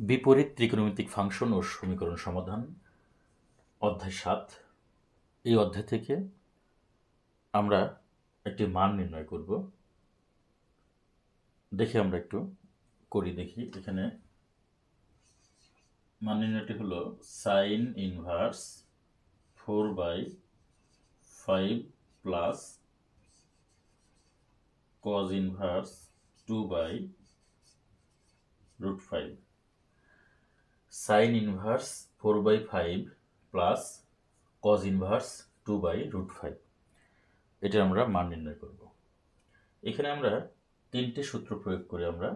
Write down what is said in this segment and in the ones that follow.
বিপরীত ত্রিকোণমিতিক ফাংশন ও সমীকরণ সমাধান, অধ্যায় সাত। এই অধ্যায় থেকে আমরা একটি মান নির্ণয় করব। দেখে আমরা একটু করি, দেখি এখানে। মান নির্ণয়টি হলো sine inverse four by five plus cos inverse two by root five sine inverse four by five plus cos inverse two by root five এটা আমরা মান নির্ণয় করব। এখানে আমরা তিনটে সূত্র প্রয়োগ করে আমরা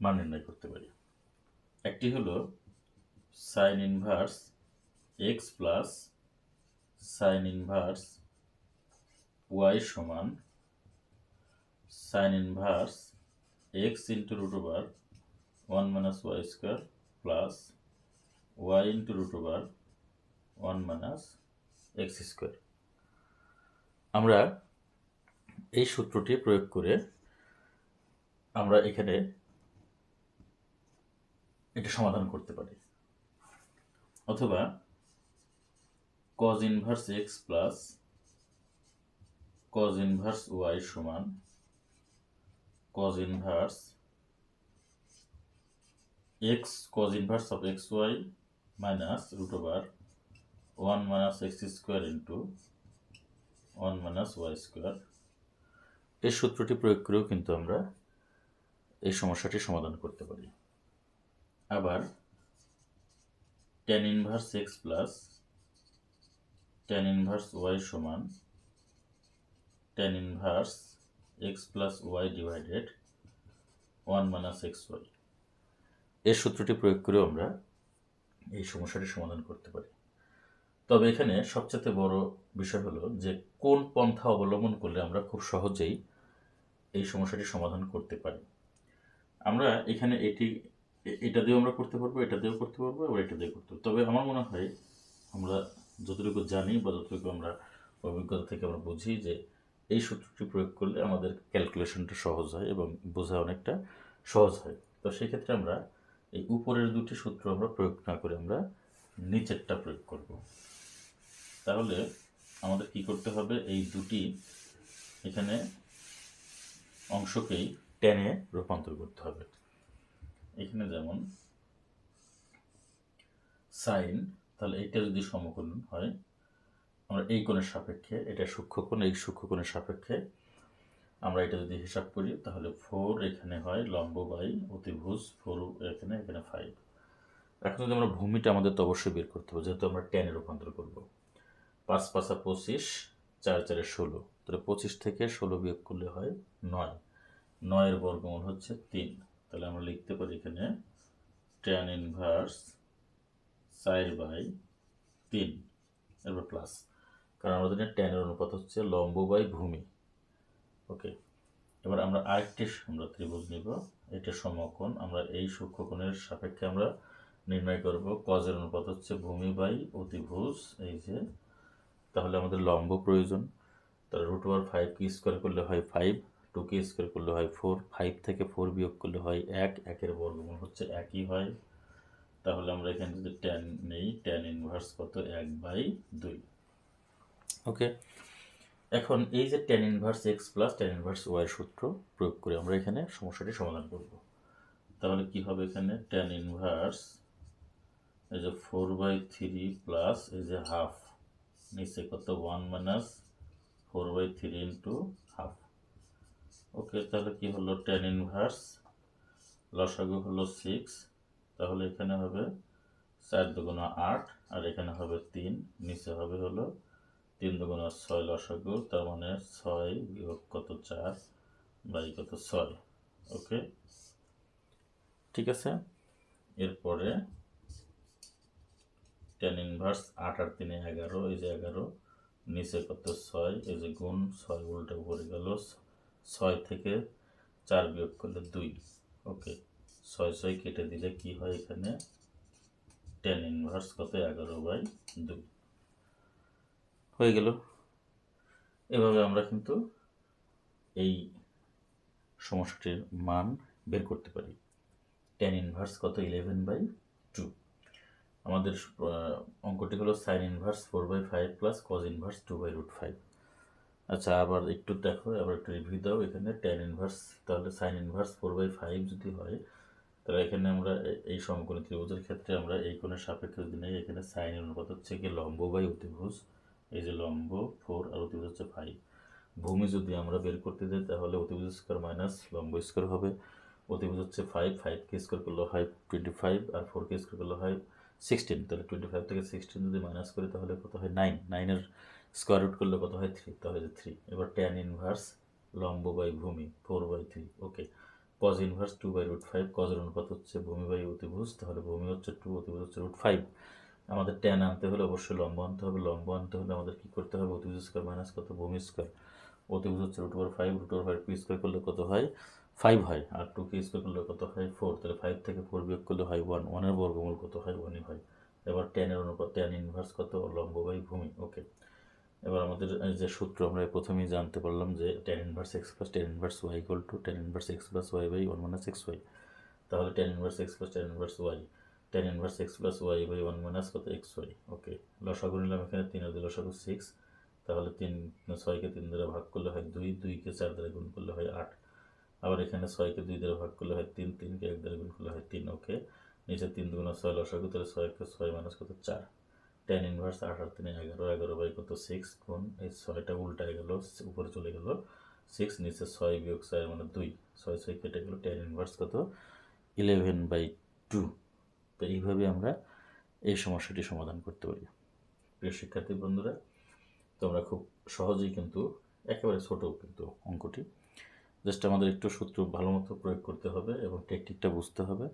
মান নির্ণয় করতে পারি। একটি হলো sine inverse X plus sine inverse Y সমান sine inverse X into root over one minus Y square plus Y into root over one minus X square আমরা এই সূত্রটি প্রয়োগ করে আমরা এখানে এটা সমাধান করতে পারি। অথবা cos inverse X plus cos inverse Y সমান cos inverse X cos inverse of X Y minus root over one minus X square into one minus Y square এই সূত্রটি প্রয়োগ করেও কিন্তু আমরা এই সমস্যাটি সমাধান করতে পারি। আবার tan inverse X plus tan inverse Y সমান tan inverse X plus Y divided one minus X Y এই সূত্রটি প্রয়োগ করেও আমরা এই সমস্যাটি সমাধান করতে পারি। তবে এখানে সবচেয়ে বড় বিষয় হলো যে, কোন পন্থা অবলম্বন করলে আমরা খুব সহজেই এই সমস্যাটি সমাধান করতে পারি। আমরা এখানে এটি, এটা দিয়েও আমরা করতে পারব, এটা দিয়েও করতে পারব, আবার এটা দিয়ে করতে পারব। তবে আমার মনে হয় আমরা যতটুকু জানি বা যতটুকু আমরা অভিজ্ঞতা থেকে আমরা বুঝি যে, এই সূত্রটি প্রয়োগ করলে আমাদের ক্যালকুলেশনটা সহজ হয় এবং বোঝা অনেকটা সহজ হয়। তো সেক্ষেত্রে আমরা এই উপরের দুটি সূত্র আমরা প্রয়োগ না করে আমরা নিচেরটা প্রয়োগ করব। তাহলে আমাদের কি করতে হবে? এই দুটি এখানে অংশকেই টেনে রূপান্তর করতে হবে। এখানে যেমন সাইন তাহলে এইটা যদি সমকলন হয়, আমরা এই কোণের সাপেক্ষে, এটা সূক্ষ্মকোণ এই সূক্ষ্মকোণের সাপেক্ষে আমরা এটা যদি হিসাব করি, তাহলে ফোর এখানে হয় লম্ব বাই অতিভুজ ফোর এখানে এখানে ফাইভ এখন যদি আমরা ভূমিটা আমাদের তো অবশ্যই বের করতে হবে, যেহেতু আমরা টেনে রূপান্তর করব। পাঁচ পাঁচা পঁচিশ, চার চারে ষোলো। তাহলে পঁচিশ থেকে ষোলো বিয়োগ করলে হয় নয়। নয়ের বর্গমূল হচ্ছে তিন। তাহলে আমরা লিখতে পারি এখানে টেন ইনভার্স চার বাই তিন, এরপর প্লাস কারণ আমাদের টেনের অনুপাত হচ্ছে লম্ব বাই ভূমি। ওকে, এবার আমরা আরেকটি আমরা ত্রিভুজ নিব। এটা সমকোণ, আমরা এই সূক্ষ্মকোণের সাপেক্ষে আমরা নির্ণয় করব। কজের অনুপাত হচ্ছে ভূমি বাই অতিভুজ, এই যে। তাহলে আমাদের লম্ব প্রয়োজন। তাহলে রুট ওভার ফাইভ কি স্কোয়ার করলে হয় ফাইভ টু কে স্কোয়ার করলে হয় ফোর ফাইভ থেকে ফোর বিয়োগ করলে হয় এক, একের বর্গমূল হচ্ছে একই হয়। তাহলে আমরা এখানে যদি টেন নেই টেন ইনভার্স কত? এক বাই দুই। ওকে এখন এই যে tan inverse X plus tan inverse Y সূত্র প্রয়োগ করে আমরা এখানে সমস্যাটি সমাধান করব। তাহলে কি হবে এখানে? টেন ইনভার্স এই যে ফোর বাই থ্রি প্লাস এই যে হাফ নিচে কত? One minus four by three into half okay তাহলে কি হলো? টেন ইনভার্স লসাগু হলো সিক্স তাহলে এখানে হবে চার দুগুণা আট, আর এখানে হবে তিন, নিচে হবে হলো তিন দুগুণা ছয় লসাগু, তার মানে ছয় বিয়োগ কত চার? বাই কত ছয়, ওকে? ঠিক আছে? এরপরে টেন ইনভার্স আট আর তিনে এগারো, এই যে এগারো, নিচে কত ছয়, এই যে গুণ ছয়, উল্টে উপরে গেল ছয় থেকে চার বিয়োগ করলে দুই, ওকে? ছয় ছয় কেটে দিলে কি হয় এখানে? টেন ইনভার্স কত এগারো বাই দুই। হয়ে গেল। এভাবে আমরা কিন্তু এই সমস্যাটির মান বের করতে পারি। টেন ইনভার্স কত? ইলেভেন বাই টু আমাদের অঙ্কটি হলো sine inverse four by five plus cos inverse two by root five আচ্ছা আবার একটু দেখো, আবার একটু রিভিউ দাও। এখানে টেন ইনভার্স তাহলে sine inverse four by five যদি হয়, তাহলে এখানে আমরা এই সমকোণী ত্রিভুজের ক্ষেত্রে আমরা এই কোণের সাপেক্ষে যদি নেই, এখানে সাইনের অনুপাত হচ্ছে কি লম্ব বাই অতিভুজ। এই যে লম্ব, ফোর আর অতিভুজ হচ্ছে ফাইভ ভূমি যদি আমরা বের করতে যাই, তাহলে অতিভুজ স্কোয়ার মাইনাস লম্ব স্কোয়ার হবে। অতিভুজ হচ্ছে ফাইভ ফাইভ কে স্কোয়ার করলে হয় টোয়েন্টি ফাইভ আর ফোর কে স্কোয়ার করলে হয় সিক্সটিন তাহলে টোয়েন্টি ফাইভ থেকে সিক্সটিন যদি মাইনাস করি, তাহলে কত হয় নাইন নাইনের স্কোয়ার রুট করলে কত হয় থ্রি তাহলে যে থ্রি এবার ট্যান ইনভার্স লম্ব বাই ভূমি four by three okay cos inverse two by root five কজের অনুপাত হচ্ছে ভূমি বাই অতিভুজ। তাহলে ভূমি হচ্ছে টু অতিভুজ হচ্ছে রুট ফাইভ আমাদের ট্যান আনতে হলে অবশ্যই লম্ব আনতে হবে, লম্ব আনতে হলে আমাদের কী করতে হবে? অতিভুজ স্কোয়ার মাইনাস কত? ভূমি স্কোয়ার অতিভুজ হচ্ছে root over five root over five P square করলে কত হয়? ফাইভ হয়। আর টু কে স্কোয়ার করলে কত হয়? ফোর তাহলে ফাইভ থেকে ফোর বিয়োগ করলে হয় ওয়ান ওয়ানের বর্গমূল কত হয়? ওয়ানই হয়। এবার টেনের অনুপাত ট্যান ইনভার্স কত? লম্ব বাই ভূমি। ওকে এবার আমাদের যে সূত্র আমরা প্রথমেই জানতে পারলাম যে tan inverse X plus tan inverse Y equal to tan inverse X plus Y by one minus X Y তাহলে tan inverse X plus tan inverse Y tan inverse X plus Y by one minus কত? X Y. ওকে লসাগু নিলাম এখানে তিন হাজার লসাগু six. তাহলে তিন, ছয়কে তিন দ্বারা ভাগ করলে হয় দুই, দুইকে চার দ্বারা গুণ করলে হয় আট। আবার এখানে ছয়কে দুই দ্বারা ভাগ করলে হয় তিন, তিনকে এক দ্বারা গুণ করলে হয় তিন, ওকে। নিচে তিন দুগুণ ছয় লসাগু তাহলে ছয়কে ছয় মাইনাস কত? চার। টেন ইনভার্স আট আর তিনে এগারো এগারো বাই কত? সিক্স গুণ, এই ছয়টা উল্টায় গেল উপরে চলে গেল। সিক্স, নিচে ছয় বিয়োগ ছয় মানে দুই। ছয় ছয় কেটে গেল, টেন ইনভার্স কত? Eleven by two. তো এইভাবে আমরা এই সমস্যাটি সমাধান করতে পারি। প্রিয় শিক্ষার্থী বন্ধুরা, তোমরা খুব সহজেই কিন্তু একেবারে ছোট কিন্তু অঙ্কটি, জাস্ট আমাদের একটু সূত্র ভালো মতো প্রয়োগ করতে হবে এবং টেকনিকটা বুঝতে হবে।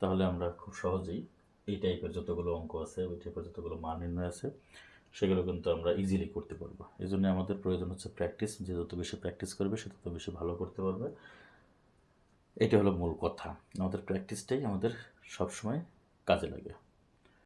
তাহলে আমরা খুব সহজেই এই টাইপের যতগুলো অঙ্ক আছে, ওই টাইপের যতগুলো মান নির্ণয় আছে, সেগুলো কিন্তু আমরা ইজিলি করতে পারব। এই জন্য আমাদের প্রয়োজন হচ্ছে প্র্যাকটিস যে যত বেশি প্র্যাকটিস করবে, সে তত বেশি ভালো করতে পারবে। এটা হলো মূল কথা। আমাদের প্র্যাকটিসটাই আমাদের সবসময় কাজে লাগে।